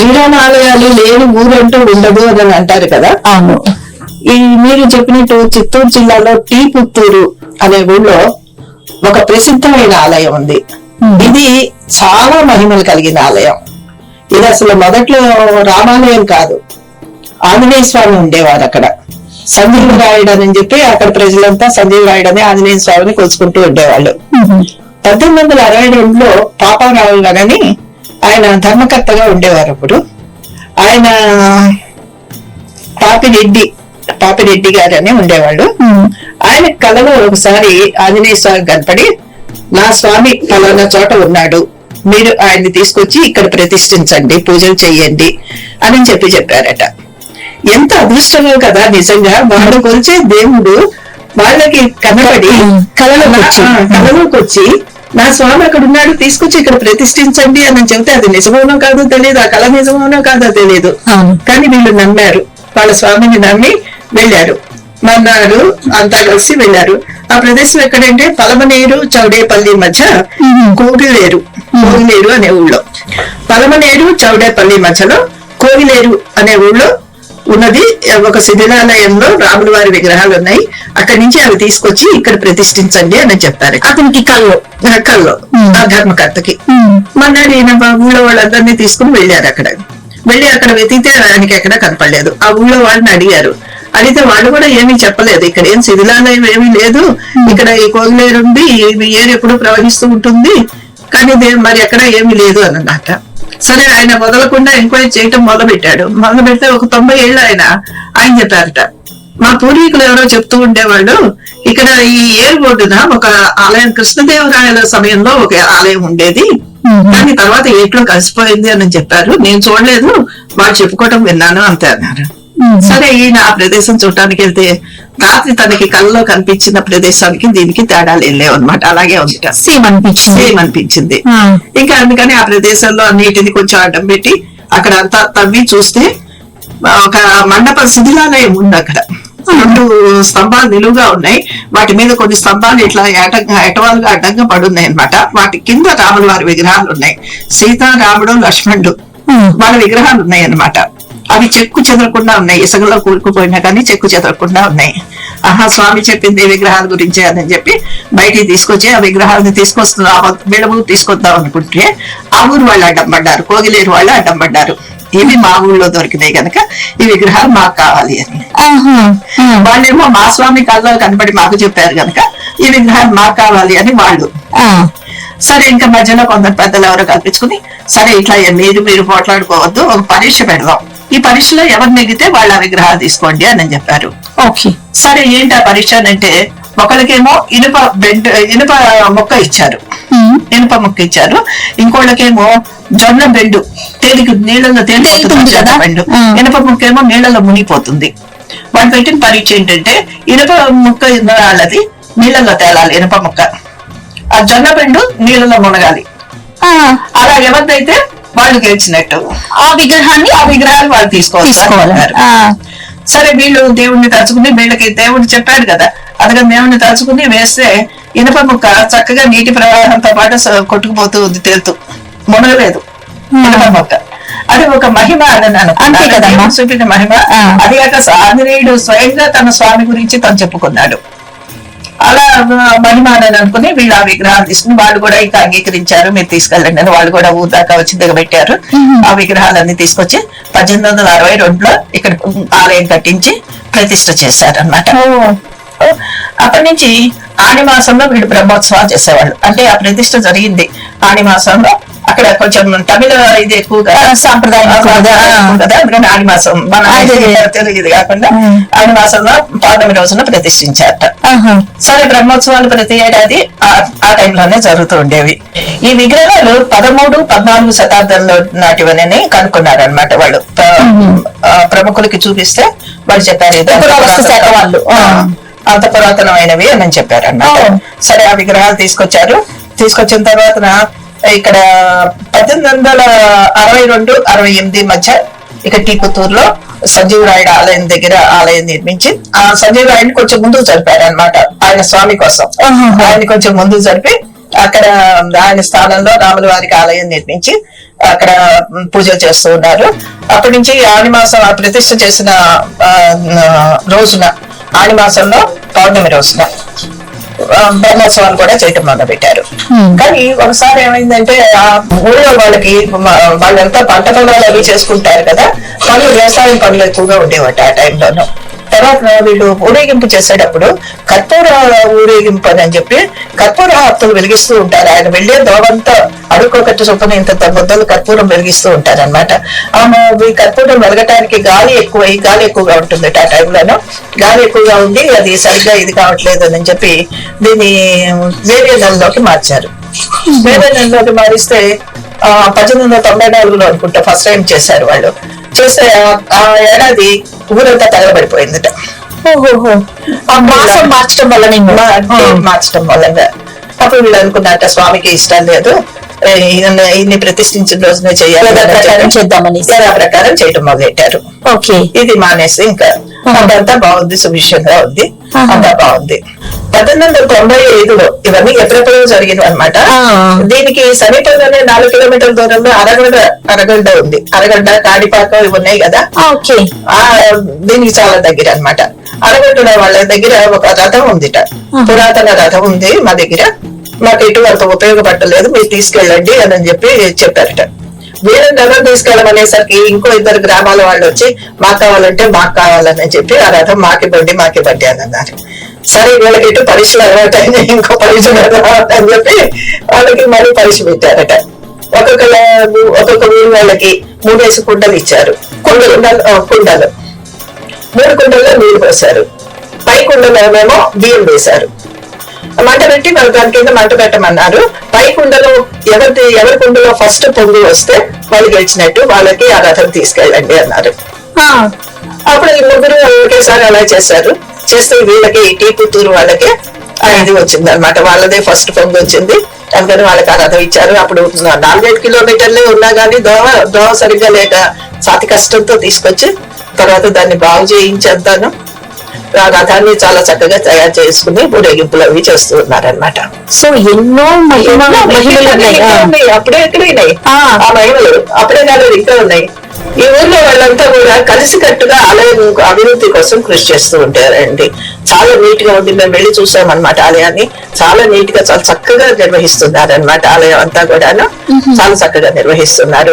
శ్రీరామ ఆలయాలు లేని ఊరంటూ ఉండదు అని అంటారు కదా? అవును. ఈ మీరు చెప్పినట్టు చిత్తూరు జిల్లాలో టీ పుత్తూరు అనే ఊళ్ళో ఒక ప్రసిద్ధమైన ఆలయం ఉంది. ఇది చాలా మహిమలు కలిగిన ఆలయం. ఇది అసలు మొదట్లో రామాలయం కాదు. ఆంజనేయ స్వామి ఉండేవారు అక్కడ. సంజీవ రాయుడు అని చెప్పి అక్కడ ప్రజలంతా సంజీవ రాయుడు అని ఆంజనేయ స్వామిని కొలుచుకుంటూ ఉండేవాళ్ళు. పద్దెనిమిది వందల అరవై రెండులో పాపారావు గారని ఆయన ధర్మకర్తగా ఉండేవారు అప్పుడు. ఆయన పాపిరెడ్డి పాపిరెడ్డి గారు అని ఉండేవాళ్ళు. ఆయన కలలో ఒకసారి ఆంజనేయ స్వామి కనపడి నా స్వామి ఫలానా చోట ఉన్నాడు. మీరు ఆయన్ని తీసుకొచ్చి ఇక్కడ ప్రతిష్ఠించండి పూజలు చెయ్యండి అని చెప్పి చెప్పారట. ఎంత అదృష్టమో కదా నిజంగా. వాళ్ళు కొలిచే దేవుడు వాళ్ళకి కనబడి కలలోకి వచ్చి. నా స్వామి అక్కడ ఉన్నాడు తీసుకొచ్చి ఇక్కడ ప్రతిష్ఠించండి అని చెబితే అది నిజమోనో కాదో తెలియదు ఆ కళ నిజమోనో కాదో తెలియదు. కానీ వీళ్ళు నమ్మారు. వాళ్ళ స్వామిని నమ్మి వెళ్ళారు. మన్నాడు అంతా కలిసి వెళ్ళారు. ఆ ప్రదేశం ఎక్కడంటే పలమనేరు చౌడేపల్లి మధ్య కోగిలేరు కోగిలేరు అనే ఊళ్ళో. పలమనేరు చౌడేపల్లి మధ్యలో కోగిలేరు అనే ఊళ్ళో ఉన్నది. ఒక శిథిలాలయంలో రాముల వారి విగ్రహాలు ఉన్నాయి. అక్కడి నుంచి అవి తీసుకొచ్చి ఇక్కడ ప్రతిష్ఠించండి అని చెప్పారు అతనికి కళ్ళు కల్లో. ఆ ధర్మకర్తకి. మన్నాడు ఈయన ఊళ్ళో వాళ్ళందరినీ తీసుకుని వెళ్ళారు అక్కడ. వెళ్ళి అక్కడ వెతికితే ఆయనకి ఎక్కడ కనపడలేదు. ఆ ఊళ్ళో వాళ్ళని అడిగారు. అడిగితే వాళ్ళు కూడా ఏమీ చెప్పలేదు. ఇక్కడ ఏం శిథిలాలయం ఏమీ లేదు. ఇక్కడ ఈ కోగిలేరు ఉంది. ఈ ఏరు ఎప్పుడు ప్రవహిస్తూ ఉంటుంది. కానీ మరి ఎక్కడ ఏమీ లేదు అని అన్నమాట. సరే ఆయన వదలకుండా ఎంక్వైరీ చేయటం మొదలు పెట్టాడు మొదలు పెడితే ఒక తొంభై ఏళ్ళు ఆయన ఆయన చెప్పారట. మా పూర్వీకులు ఎవరో చెప్తూ ఉండేవాళ్ళు ఇక్కడ ఈ ఏరు ఒడ్డున ఒక ఆలయం కృష్ణదేవరాయల సమయంలో ఒక ఆలయం ఉండేది. కానీ తర్వాత ఏట్లో కలిసిపోయింది అని చెప్పారు. నేను చూడలేదు వాళ్ళు చెప్పుకోవటం విన్నాను అంతే అన్నారు. సరే ఈయన ఆ ప్రదేశం చూడటానికి వెళ్తే రాత్రి తనకి కళ్ళలో కనిపించిన ప్రదేశానికి దీనికి తేడాలు వెళ్ళేవు అనమాట అలాగే ఉంది సేమ్ అనిపించింది. సేమ్ అనిపించింది. ఇంకా అందుకని ఆ ప్రదేశంలో నీటిని కొంచెం అడ్డం పెట్టి అక్కడ అంతా తవ్వి చూస్తే ఒక మండప శిథిలాలయం ఉంది అక్కడ. రెండు స్తంభాలు నిలువుగా ఉన్నాయి. వాటి మీద కొన్ని స్తంభాలు ఇట్లా ఏటంగా ఎటవాలుగా అడ్డంగా పడున్నాయి అన్నమాట. వాటి కింద రాముల వారి విగ్రహాలు ఉన్నాయి. సీత రాముడు లక్ష్మణుడు వాళ్ళ విగ్రహాలు ఉన్నాయి అన్నమాట. అవి చెక్కు చెదరకుండా ఉన్నాయి. ఇసుకలో కూరుకుపోయినా కానీ చెక్కు చెదరకుండా ఉన్నాయి. ఆహా స్వామి చెప్పింది విగ్రహాల గురించే అని చెప్పి బయటికి తీసుకొచ్చి ఆ విగ్రహాలను తీసుకొస్తున్నా. విడవు తీసుకొద్దాం అనుకుంటే ఆ ఊరు వాళ్ళు అడ్డం పడ్డారు కోగిలేరు వాళ్ళు అడ్డం పడ్డారు ఇవి మా ఊళ్ళో దొరికినాయి కనుక ఈ విగ్రహాలు మాకు కావాలి అని. వాళ్ళేమో మా స్వామి కల్లో కనబడి మాకు చెప్పారు కనుక ఈ విగ్రహాలు మాకు కావాలి అని వాళ్ళు. సరే ఇంకా మధ్యలో కొందరు పెద్దలు ఎవరో కల్పించుకుని సరే ఇట్లా మీరు మీరు పోట్లాడుకోవద్దు ఒక పరీక్ష పెడదాం. ఈ పరీక్షలో ఎవరు నెగితే వాళ్ళ విగ్రహాలు తీసుకోండి అని చెప్పారు. ఓకే. సరే ఏంటి ఆ పరీక్ష అని అంటే ఒకరికేమో ఇనుప బెడ్ ఇనుప మొక్క ఇచ్చారు. ఇనుప మొక్క ఇచ్చారు. ఇంకోళ్ళకేమో జొన్న బెండు తేలిక నీళ్ళలో తేలిపోతుంది కదా? బెండు. ఆ. ఇనుప ముక్క ఏమో నీళ్ళలో మునిగిపోతుంది. వాళ్ళు పెట్టిన పరీక్ష ఏంటంటే ఇనుప ముక్క వాళ్ళది నీళ్ళలో తేలాలి ఇనుప ముక్క. ఆ జొన్న బెండు నీళ్ళలో మునగాలి. ఆ. వాళ్ళు గెలిచినట్టు. ఆ విగ్రహాన్ని ఆ విగ్రహాలు వాళ్ళు తీసుకోవాలి. సరే వీళ్ళు దేవుణ్ణి తలుచుకుని వీళ్ళకి దేవుడు చెప్పాడు కదా. అందుకని దేవుణ్ణి తలుచుకుని వేస్తే ఇనుప ముక్క చక్కగా నీటి ప్రవాహంతో పాటు కొట్టుకుపోతూ ఉంది తేలుతూ. మునగలేదు. ఇనుప ముక్క. అది ఒక మహిమ అని నేను అనుకున్నాను. అంతే. దేవుడు చూపిన మహిమ. అది కాక ఆంజనేయుడు స్వయంగా తన స్వామి గురించి తను చెప్పుకున్నాడు. అలా అని అనుకుని వీళ్ళు ఆ విగ్రహాలు తీసుకుని వాళ్ళు కూడా ఇంకా అంగీకరించారు. మీరు తీసుకెళ్ళండి అని వాళ్ళు కూడా ఊరు దాకా వచ్చి దిగబెట్టారు. ఆ విగ్రహాలన్నీ తీసుకొచ్చి పద్దెనిమిది వందల అరవై రెండులో ఇక్కడ ఆలయం కట్టించి ప్రతిష్ఠ చేశారన్నమాట. అప్పటి నుంచి ఆని మాసంలో వీళ్ళు బ్రహ్మోత్సవాలు చేసేవాళ్ళు అంటే ఆ ప్రతిష్ఠ జరిగింది ఆని మాసంలో. అక్కడ కొంచెం తమిళ ఇది ఎక్కువగా సాంప్రదాయం కదా మాసం మన. తెలుగు ఇది కాకుండా ఉం. ఆని మాసంలో పౌర్ణమి రోజున ప్రతిష్ఠించారట. సరే బ్రహ్మోత్సవాలు ప్రతి ఏడాది ఆ- టైంలోనే జరుగుతూ ఉండేవి. ఈ విగ్రహాలు పదమూడు పద్నాలుగు శతాబ్దంలో నాటివని కనుక్కున్నారు అనమాట వాళ్ళు ప్రముఖులకి చూపిస్తే వాళ్ళు చెప్పారు. వాళ్ళు. అంత పురాతనమైనవి అని చెప్పారు అన్నమాట. సరే ఆ విగ్రహాలు తీసుకొచ్చారు తీసుకొచ్చిన తర్వాత ఇక్కడ పద్దెనిమిది వందల అరవై రెండు అరవై ఎనిమిది మధ్య ఇక టీపుత్తూరులో సంజీవ రాయుడు ఆలయం దగ్గర ఆలయం నిర్మించి ఆ సంజీవ రాయుడిని కొంచెం ముందుకు జరిపారు అనమాట ఆయన స్వామి కోసం. ఆయన కొంచెం ముందుకు జరిపి అక్కడ ఆయన స్థానంలో రాముల వారికి ఆలయం నిర్మించి అక్కడ పూజలు చేస్తూ ఉన్నారు అప్పటి నుంచి ఆని మాసం ఆ ప్రతిష్ఠ చేసిన రోజున ఆని మాసంలో పౌర్ణమి రోజున ఆ, బ్రహ్మోత్సవాలు కూడా చేయటం మొదలు పెట్టారు. కానీ ఒకసారి ఏమైందంటే ఆ ఊళ్ళో వాళ్ళకి వాళ్ళంతా పంట పొలాలు అవి చేసుకుంటారు కదా వాళ్ళు వ్యవసాయం పనులు ఎక్కువగా ఉండేవట ఆ టైంలోనూ. తర్వాత వీళ్ళు ఊరేగింపు చేసేటప్పుడు కర్పూర ఊరేగింపు అని చెప్పి కర్పూర హారతులు వెలిగిస్తూ ఉంటారు. ఆయన వెళ్ళే దోవంతా అడుక్కోకట్టు చొప్పున ఇంత ముద్దలు కర్పూరం వెలిగిస్తూ ఉంటారు అనమాట ఆమె ఈ కర్పూరం వెలగటానికి గాలి ఎక్కువ గాలి ఎక్కువగా ఉంటుంది ఆ టైంలోనూ. గాలి ఎక్కువగా ఉండి అది సరిగ్గా ఇది కావట్లేదు అని చెప్పి దీన్ని వేరే నెలలోకి మార్చారు. వేరే నెలలోకి మారిస్తే ఆ పద్దెనిమిది వందల తొంభై నాలుగులో అనుకుంటా ఫస్ట్ టైం చేశారు వాళ్ళు. చేస్తే ఆ ఏడాది ఊరంతా తగలబడిపోయిందట. మాసం మార్చడం వల్ల మార్చడం వల్ల అప్పుడు వీళ్ళు అనుకున్నారట స్వామికి ఇష్టం లేదు. ఈయన్ని ప్రతిష్ఠించిన రోజునే చేయాలి ప్రకారం చేద్దామని ప్రకారం చేయటం మొదలెట్టారు. ఓకే. ఇది మానేసి ఇంకా అదంతా బాగుంది సుభిక్షంగా ఉంది. అంతా బాగుంది. పద్దెనిమిది వందల తొంభై ఐదులో ఇవన్నీ ఎప్పుడెప్పుడో జరిగినవి అనమాట. దీనికి సమీపంలోనే నాలుగు కిలోమీటర్ల దూరంలో అరగడ్డ అరగడ్డ ఉంది. అరగడ్డ కాణిపాక ఇవి ఉన్నాయి కదా? ఓకే. ఆ దీనికి చాలా దగ్గర అన్నమాట. అరగట్టున వాళ్ళ దగ్గర ఒక రథం ఉందిట. పురాతన రథం ఉంది మా దగ్గర. మాకు ఎటువంటి ఉపయోగపడలేదు. మీరు తీసుకెళ్ళండి అని అని చెప్పి చెప్పారట. వేరే రథం తీసుకెళ్ళమనేసరికి ఇంకో ఇద్దరు గ్రామాల వాళ్ళు వచ్చి మాకు కావాలంటే మాకు కావాలని చెప్పి ఆ రథం మాకివ్వండి మాకివ్వండి అని అన్నారు. సరే వీళ్ళకి ఇటు పరీక్షలు అలవాటైంది ఇంకో పరీక్షలు పెడదాం అని చెప్పి వాళ్ళకి మళ్ళీ పరీక్ష పెట్టారట. ఒక్కొక్క ఒక్కొక్క ఊరి వాళ్ళకి మూడేసి కుండలు ఇచ్చారు. కుండలు కుండలు. మూడు కుండల్లో నీళ్ళు పోశారు పై కుండలోనేమో బియ్యం వేశారు. మంట పెట్టి మరి దాని కింద మంట పెట్టమన్నారు. పై కుండలో ఎవరి ఎవరి కుండలో ఫస్ట్ పొంగు వస్తే వాళ్ళు గెలిచినట్టు వాళ్ళకి ఆ రథం తీసుకెళ్ళండి అన్నారు. అప్పుడు ఈ ముగ్గురు ఒకేసారి అలా చేశారు. చేస్తే వీళ్ళకి టీ పుత్తూరు వాళ్ళకి ఇది వచ్చింది అనమాట వాళ్ళదే ఫస్ట్ పొంగు వచ్చింది. అందుకని వాళ్ళకి ఆ రథం ఇచ్చారు. అప్పుడు నాలుగైదు కిలోమీటర్లే ఉన్నా కానీ దోవ దోవ సరిగ్గా లేక సాతి కష్టంతో తీసుకొచ్చి తర్వాత దాన్ని బాగు చేయించేద్దాను. రథాన్ని చాలా చక్కగా తయారు చేసుకుని ఊరేగింపులు అవి చేస్తూ ఉన్నారనమాట సో ఎన్నో ఆ. అప్పుడే ఎక్కడ ఉన్నాయి. ఆ. మహిమలు. అప్పుడే కాదు ఇంకా ఉన్నాయి. ఈ ఊర్లో వాళ్ళంతా కూడా కలిసికట్టుగా ఆలయం అభివృద్ధి కోసం కృషి చేస్తూ ఉంటారండి. చాలా నీట్గా ఉంది. మేము వెళ్ళి చూసాం అనమాట ఆలయాన్ని. చాలా నీట్గా చాలా చక్కగా నిర్వహిస్తున్నారు అనమాట ఆలయం అంతా కూడాను. చాలా చక్కగా నిర్వహిస్తున్నారు.